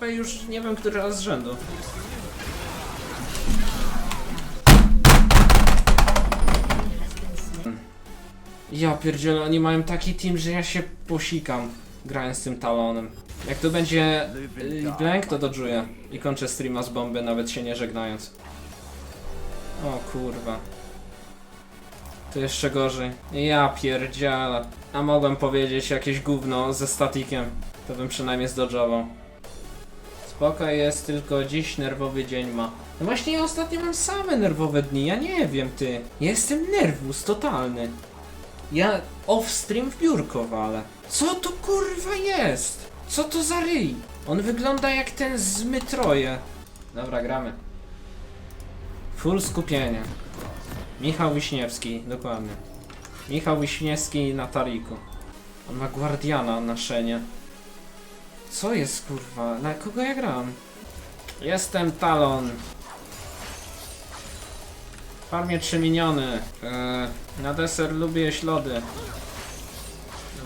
HP już nie wiem który raz z rzędu. Ja pierdzielę, oni mają taki team, że ja się posikam grając z tym talonem. Jak to będzie y, blank, to dodżuję. I kończę streama z bomby, nawet się nie żegnając. O kurwa. To jeszcze gorzej. Ja pierdzielę. A mogłem powiedzieć jakieś gówno ze statikiem. To bym przynajmniej zdodżował. Spoko jest, tylko dziś nerwowy dzień ma. No właśnie ja ostatnio mam same nerwowe dni, ja nie wiem ty. Jestem nerwus totalny. Ja off-stream w biurko. Co to kurwa jest? Co to za ryj? On wygląda jak ten z Mytroje. Dobra, gramy. Full skupienie. Michał Wiśniewski, dokładnie. Michał Wiśniewski na Tariku. On ma Guardiana na szenie. Co jest kurwa? Na kogo ja gram? Jestem Talon. Farmie 3 miniony. Eee, na deser lubię jeść lody.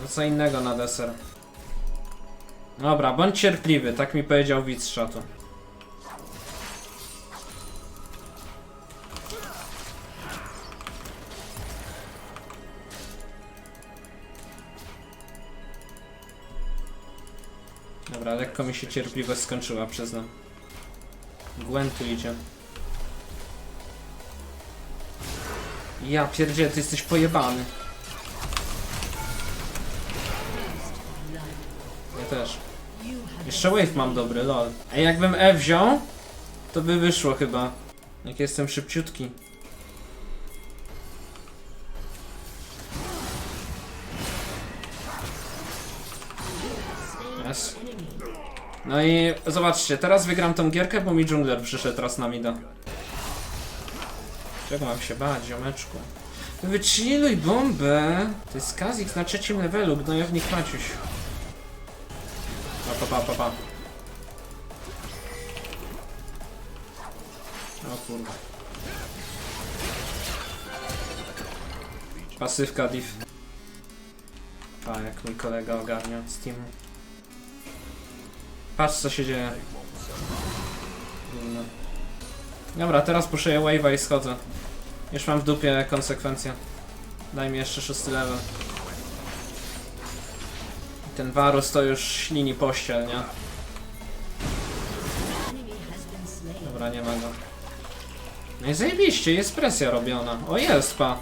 No Co innego na deser. Dobra, bądź cierpliwy, tak mi powiedział widz z Dobra, lekko mi się cierpliwość skończyła, przyznam. Gwen tu idzie. Ja pierdzielę, ty jesteś pojebany. Ja też. Jeszcze wave mam dobry, lol. A jakbym E wziął, to by wyszło chyba. Jak jestem szybciutki. Yes. No i zobaczcie, teraz wygram tą gierkę, bo mi dżungler przyszedł raz na mida. Czego mam się bać, ziomeczku? Wychilluj bombę! To jest Kazik na trzecim levelu, gnojownik Maciuś. Pa, pa, pa, pa, pa. O kurwa. Pasywka div. Pa, jak mój kolega ogarnia z teamu. Patrz co się dzieje. Dobra, teraz puszuję wave'a i schodzę. Już mam w dupie konsekwencje. Daj mi jeszcze szósty level. Ten Varus to już ślini pościel, nie? Dobra, nie ma go. No i zajebiście, jest presja robiona. O jest, pa.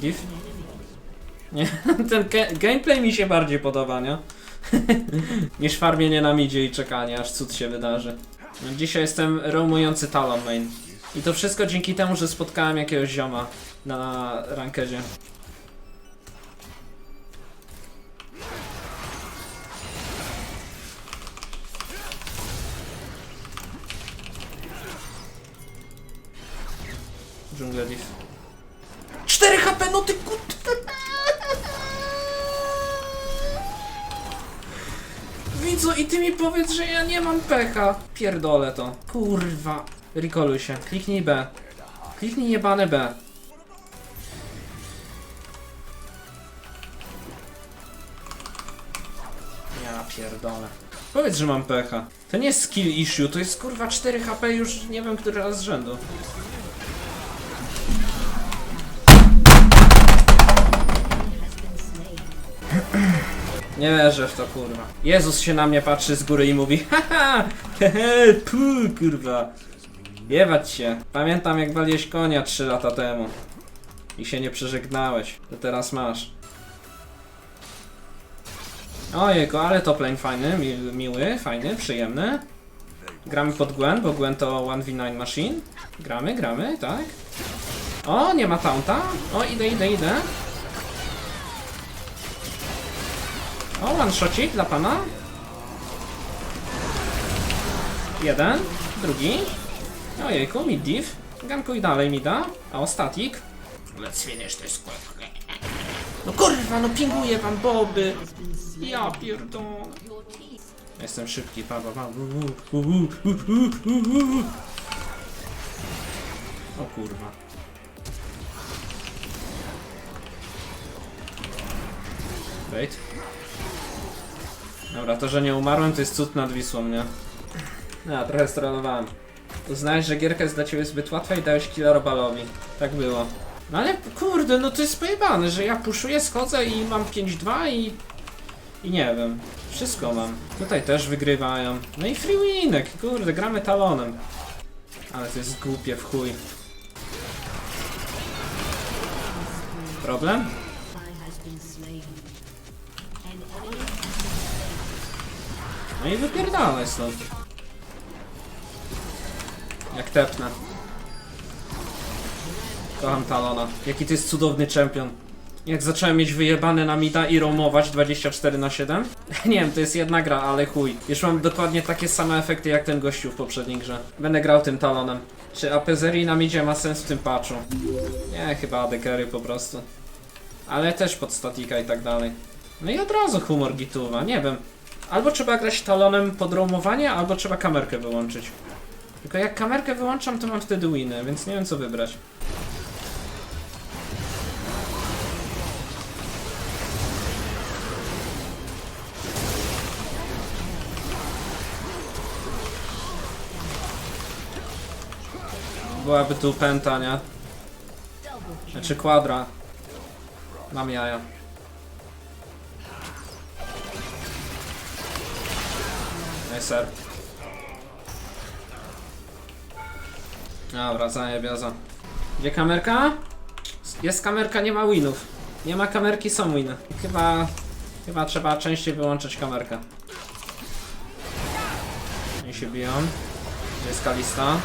Div? Nie, ten gameplay mi się bardziej podoba, nie? Niż farmienie na midzie i czekanie, aż cud się wydarzy. No, dzisiaj jestem roamujący talon main. I to wszystko dzięki temu, że spotkałem jakiegoś zioma na rankedzie. Dżungla div. 4 HP, no ty kut... Widzu, i ty mi powiedz, że ja nie mam pecha. Pierdolę to. Kurwa. Recoluj się. Kliknij B. Kliknij jebane B. Ja pierdolę. Powiedz, że mam pecha. To nie jest skill issue, to jest kurwa 4 HP już nie wiem który raz z rzędu. Nie wierzę w to, kurwa. Jezus się na mnie patrzy z góry i mówi Haha, hehe, pu, kurwa. Jebać się. Pamiętam jak waliłeś konia 3 lata temu. I się nie przeżegnałeś. To teraz masz. Ojejku, ale top lane fajny, mi, miły, fajny, przyjemny. Gramy pod Gwen, bo Gwen to 1v9 machine. Gramy, gramy, tak. O, nie ma taunta. O, idę, idę, idę. O, one shotcik dla pana. Jeden, drugi. Ojejku, mid div. Gankuj dalej mida. A ostatik. Let's finish this quick. No kurwa, no pinguje pan Boby. Ja pierdolę. Jestem szybki, pa, pa, pa. U, u, u, u, u, u, u. O kurwa. Wait. Dobra, to, że nie umarłem, to jest cud nad Wisłą, nie? No, trochę stronowałem. Uznałeś, że gierka jest dla ciebie zbyt łatwa i dałeś killa Robalowi. Tak było. No ale kurde, no to jest pojebane, że ja puszuję, schodzę i mam 5-2 i... I nie wiem. Wszystko mam. Tutaj też wygrywają. No i free winek, kurde, gramy talonem. Ale to jest głupie w chuj. Problem? No i wypierdalaj stąd. Jak tepnę. Kocham Talona. Jaki to jest cudowny czempion. Jak zacząłem mieć wyjebane na mida i roamować 24 na 7 Nie wiem, to jest jedna gra, ale chuj. Już mam dokładnie takie same efekty jak ten gościu w poprzedniej grze. Będę grał tym Talonem. Czy Apezeri na midzie ma sens w tym patchu? Nie, chyba AD carry po prostu. Ale też pod statika i tak dalej. No i od razu humor gituwa, nie wiem. Albo trzeba grać talonem pod roamowanie, albo trzeba kamerkę wyłączyć. Tylko jak kamerkę wyłączam, to mam wtedy winy, więc nie wiem co wybrać. Byłaby tu pęta, nie? Znaczy kwadra. Mam jaja. Nie ser. Dobra, zajebiaza. Gdzie kamerka? Jest kamerka, nie ma winów. Nie ma kamerki, są winy. Chyba... Chyba trzeba częściej wyłączyć kamerkę. Nie się biją. Gdzie jest Kalista?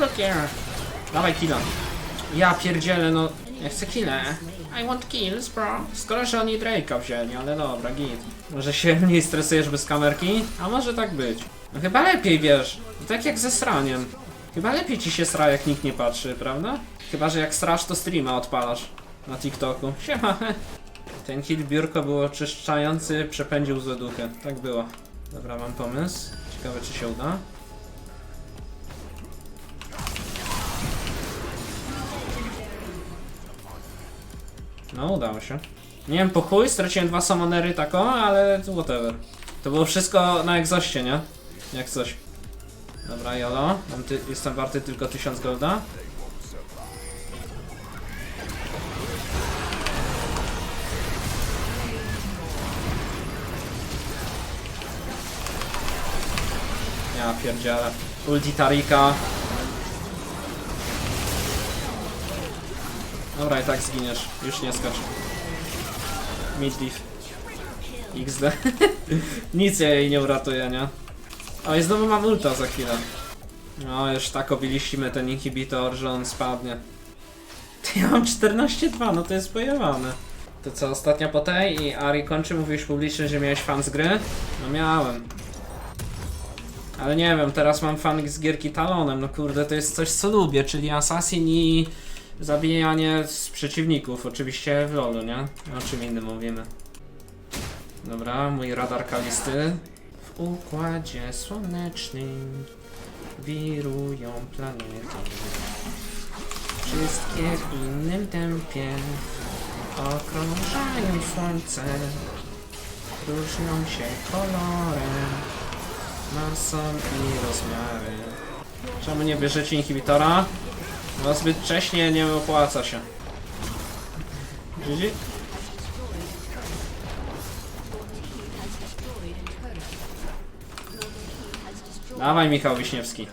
Double. Dawaj killa. Ja pierdzielę, no. Ja chcę killa. I want kills, bro. Skoro, że oni Drake'a wzięli, ale dobra, git. Może się mniej stresujesz bez kamerki? A może tak być. No chyba lepiej, wiesz. Tak jak ze sraniem. Chyba lepiej ci się sra, jak nikt nie patrzy, prawda? Chyba, że jak strasz, to streama odpalasz. Na TikToku. Siema. Ten kill biurko było oczyszczający, przepędził złe duchy. Tak było. Dobra, mam pomysł. Ciekawe, czy się uda. No, udało się. Nie wiem, po chuj, straciłem dwa summonery tako, ale whatever. To było wszystko na egzoście, nie? Jak coś. Dobra, jolo. Jestem warty tylko 1000 golda. Ja pierdzielę. Ulti Tarika. Dobra, i tak zginiesz. Już nie skacz. Midleaf. XD. Nic ja jej nie uratuje, nie? O, i znowu mam ulta za chwilę. No, już tak obiliśmy ten inhibitor, że on spadnie. Ja mam 14-2, no to jest pojebane. To co, ostatnia po tej i Ari kończy, mówiłeś publicznie, że miałeś fan z gry? No miałem. Ale nie wiem, teraz mam fan z gierki Talonem, no kurde, to jest coś co lubię, czyli Assassin i zabijanie z przeciwników, oczywiście w LoLu, nie? O czym innym mówimy. Dobra, mój radar kalisty. W układzie słonecznym wirują planety. Wszystkie w innym tempie okrążają słońce. Różnią się kolorem, masą i rozmiarem. Czemu nie bierzecie inhibitora? No zbyt wcześnie nie opłaca się. GG? Dawaj Michał Wiśniewski.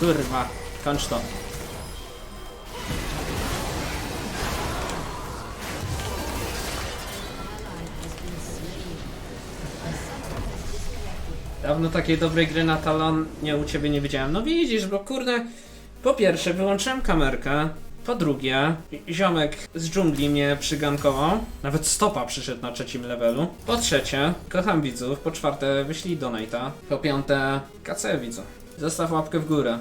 Kurwa, kończ to. Dawno takiej dobrej gry na talon nie u ciebie nie widziałem. No widzisz, bo kurde, po pierwsze wyłączyłem kamerkę, po drugie ziomek z dżungli mnie przygankował, nawet stopa przyszedł na trzecim levelu. Po trzecie, kocham widzów, po czwarte wyślij donate'a, po piąte KC widzą. Zostaw łapkę w górę.